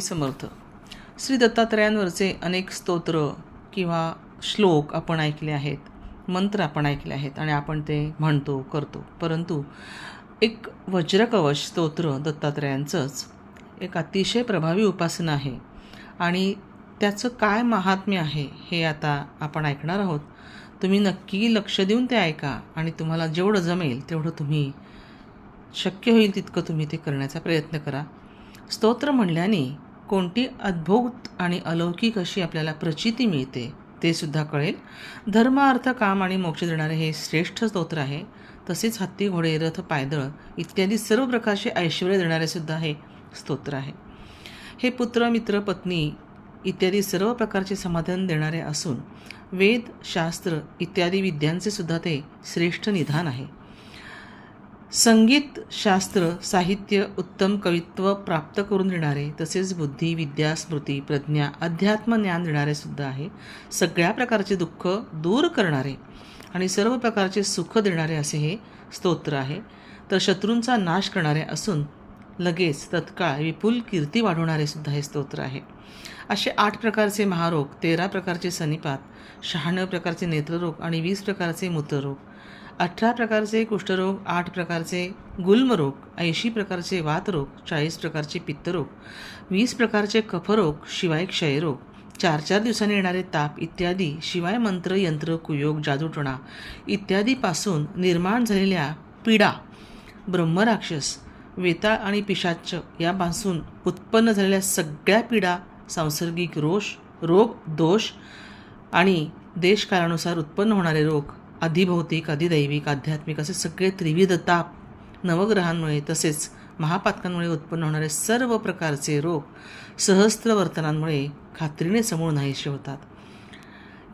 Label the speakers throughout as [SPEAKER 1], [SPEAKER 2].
[SPEAKER 1] समर्थ. श्री दत्तात्रयांवरचे अनेक स्तोत्र किंवा श्लोक आपण ऐकले आहेत मंत्र आपण ऐकले आहेत आणि आपण ते म्हणतो करतो. परंतु एक वज्रकवच स्तोत्र दत्तात्रयांचंच एक अतिशय प्रभावी उपासना आहे. आणि त्याचं काय महात्म्य आहे हे आता आपण ऐकणार आहोत. तुम्ही नक्की लक्ष देऊन ते ऐका आणि तुम्हाला जेवढं जमेल तेवढं तुम्ही शक्य होईल तितकं तुम्ही ते करण्याचा प्रयत्न करा. स्तोत्र म्हणल्याने कोणती अद्भुत आणि अलौकिक अशी आपल्याला प्रचिती मिळते ते सुद्धा कळेल. धर्म अर्थ काम आणि मोक्ष देणारे हे श्रेष्ठ स्तोत्र आहे. तसेच हत्ती घोडे रथ पायदळ इत्यादी सर्व प्रकारचे ऐश्वर देणारे सुद्धा हे स्तोत्र आहे. हे पुत्र मित्र पत्नी इत्यादी सर्व प्रकारचे समाधान देणारे असून वेद शास्त्र इत्यादी विद्यांचे सुद्धा ते श्रेष्ठ निधान आहे. संगीत शास्त्र साहित्य उत्तम कवित्व प्राप्त करून देणारे तसेच बुद्धी विद्या स्मृती प्रज्ञा अध्यात्म ज्ञान देणारे सुद्धा आहे. सगळ्या प्रकारचे दुःख दूर करणारे आणि सर्व प्रकारचे सुख देणारे असे हे स्तोत्र आहे. तर शत्रूंचा नाश करणारे असून लगेच तत्काळ विपुल कीर्ती वाढवणारे सुद्धा हे स्तोत्र आहे. असे आठ प्रकारचे महारोग तेरा प्रकारचे सनिपात शहाण्णव प्रकारचे नेत्ररोग आणि वीस प्रकारचे मूत्ररोग अठरा प्रकारचे कुष्ठरोग आठ प्रकारचे गुल्मरोग ऐंशी प्रकारचे वातरोग चाळीस प्रकारचे पित्तरोग वीस प्रकारचे कफरोग शिवाय क्षयरोग चार चार दिवसांनी येणारे ताप इत्यादी शिवाय मंत्र यंत्र कुयोग जादूटोणा इत्यादीपासून निर्माण झालेल्या पीडा ब्रह्मराक्षस वेताळ आणि पिशाच यापासून उत्पन्न झालेल्या सगळ्या पीडा सांसर्गिक रोष रोग दोष आणि देशकालानुसार उत्पन्न होणारे रोग अधिभौतिक अधिदैविक आध्यात्मिक असे सगळे त्रिविध ताप नवग्रहांमुळे तसेच महापातकांमुळे उत्पन्न होणारे सर्व प्रकारचे रोग सहस्त्र वर्तनांमुळे खात्रीने समूळ नाहीसे होतात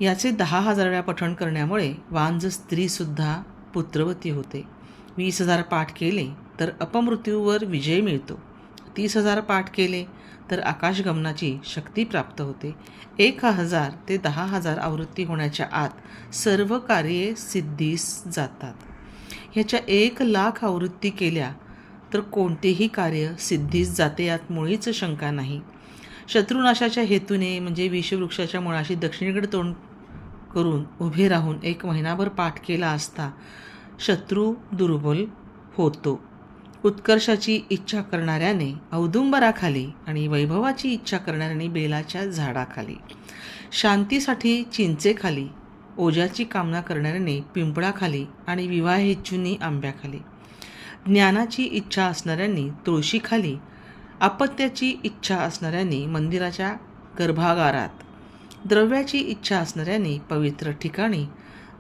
[SPEAKER 1] याचे दहा हजार वेळा पठण करण्यामुळे वांज स्त्रीसुद्धा पुत्रवती होते. वीस हजार पाठ केले तर अपमृत्यूवर विजय मिळतो. तीस हजार पाठ केले तर आकाशगमनाची शक्ती प्राप्त होते. एक हजार ते दहा हजार आवृत्ती होण्याच्या आत सर्व कार्ये सिद्धीस जातात. ह्याच्या एक लाख आवृत्ती केल्या तर कोणतेही कार्य सिद्धीस जाते यात मुळीच शंका नाही. शत्रुनाशाच्या हेतूने म्हणजे विषवृक्षाच्या मुळाशी दक्षिणेकडे तोंड करून उभे राहून एक महिनाभर पाठ केला असता शत्रू दुर्बल होतो. उत्कर्षाची इच्छा करणाऱ्याने औदुंबराखाली आणि वैभवाची इच्छा करणाऱ्याने बेलाच्या झाडाखाली शांतीसाठी चिंचेखाली ओजाची कामना करणाऱ्याने पिंपळाखाली आणि विवाह आंब्याखाली. ज्ञानाची इच्छा असणाऱ्यांनी तुळशीखाली अपत्याची इच्छा असणाऱ्यांनी मंदिराच्या गर्भागारात द्रव्याची इच्छा असणाऱ्यांनी पवित्र ठिकाणी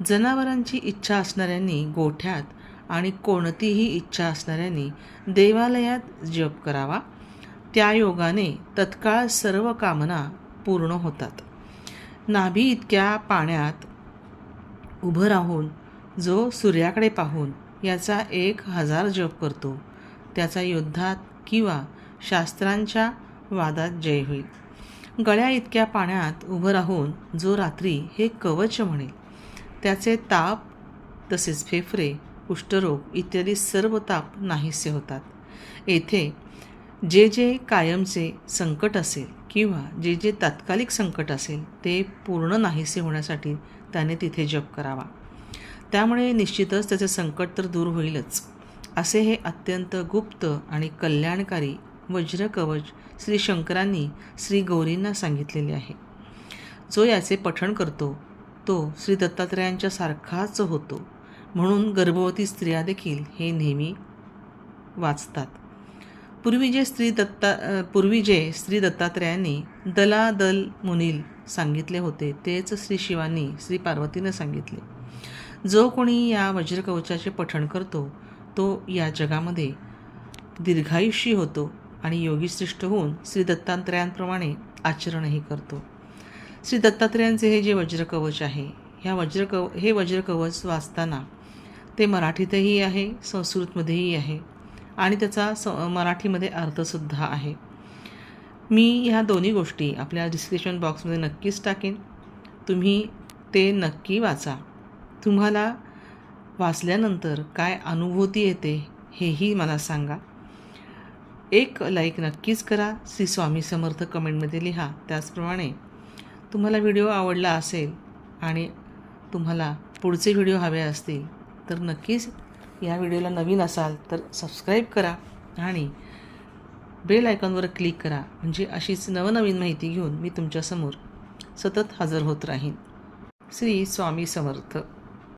[SPEAKER 1] जनावरांची इच्छा असणाऱ्यांनी गोठ्यात आणि कोणतीही इच्छा असणाऱ्यांनी देवालयात जप करावा. त्या योगाने तत्काळ सर्व कामना पूर्ण होतात. नाभी इतक्या पाण्यात उभं राहून जो सूर्याकडे पाहून याचा एक हजार जप करतो त्याचा युद्धात किंवा शास्त्रांच्या वादात जय होईल. गळ्या इतक्या पाण्यात उभं राहून जो रात्री हे कवच म्हणेल त्याचे ताप तसेच फेफरे कुष्ठरोग इत्यादी सर्व ताप नाहीसे होतात. येथे जे जे कायमचे संकट असेल किंवा जे जे तात्कालिक संकट असेल ते पूर्ण नाहीसे होण्यासाठी त्याने तिथे जप करावा. त्यामुळे निश्चितच त्याचे संकट तर दूर होईलच. असे हे अत्यंत गुप्त आणि कल्याणकारी वज्रकवच श्री शंकरांनी श्री गौरींना सांगितलेले आहे. जो याचे पठण करतो तो श्री दत्तात्रयांच्या सारखाच होतो. म्हणून गर्भवती स्त्रिया देखील हे नेहमी वाचतात. पूर्वी जे स्त्री दत्ता पूर्वी जे श्री दत्तात्रयांनी दलादल मुनील सांगितले होते तेच श्री शिवानी श्री पार्वतीनं सांगितले. जो कोणी या वज्रकवचाचे पठण करतो तो या जगामध्ये दीर्घायुषी होतो आणि योगीश्रेष्ठ होऊन श्री दत्तात्रयांप्रमाणे आचरणही करतो. श्री दत्तात्रयांचे हे जे वज्रकवच आहे ह्या वज्रकव हे वज्रकवच वाचताना ते मराठीतही आहे संस्कृतमध्येही आहे आणि त्याचा स मराठीमध्ये अर्थसुद्धा आहे. मी ह्या दोन्ही गोष्टी आपल्या डिस्क्रिप्शन बॉक्समध्ये नक्कीच टाकेन. तुम्ही ते नक्की वाचा. तुम्हाला वाचल्यानंतर काय अनुभूती येते हेही मला सांगा. एक लाईक नक्कीच करा. श्री स्वामी समर्थ कमेंटमध्ये लिहा. त्याचप्रमाणे तुम्हाला व्हिडिओ आवडला असेल आणि तुम्हाला पुढचे व्हिडिओ हवे असतील तर नक्कीच या व्हिडिओला नवीन असाल तर सबस्क्राईब करा आणि बेल आयकॉनवर क्लिक करा. म्हणजे अशीच नवनवीन माहिती घेऊन मी तुमच्यासमोर सतत हजर होत राहीन. श्री स्वामी समर्थ.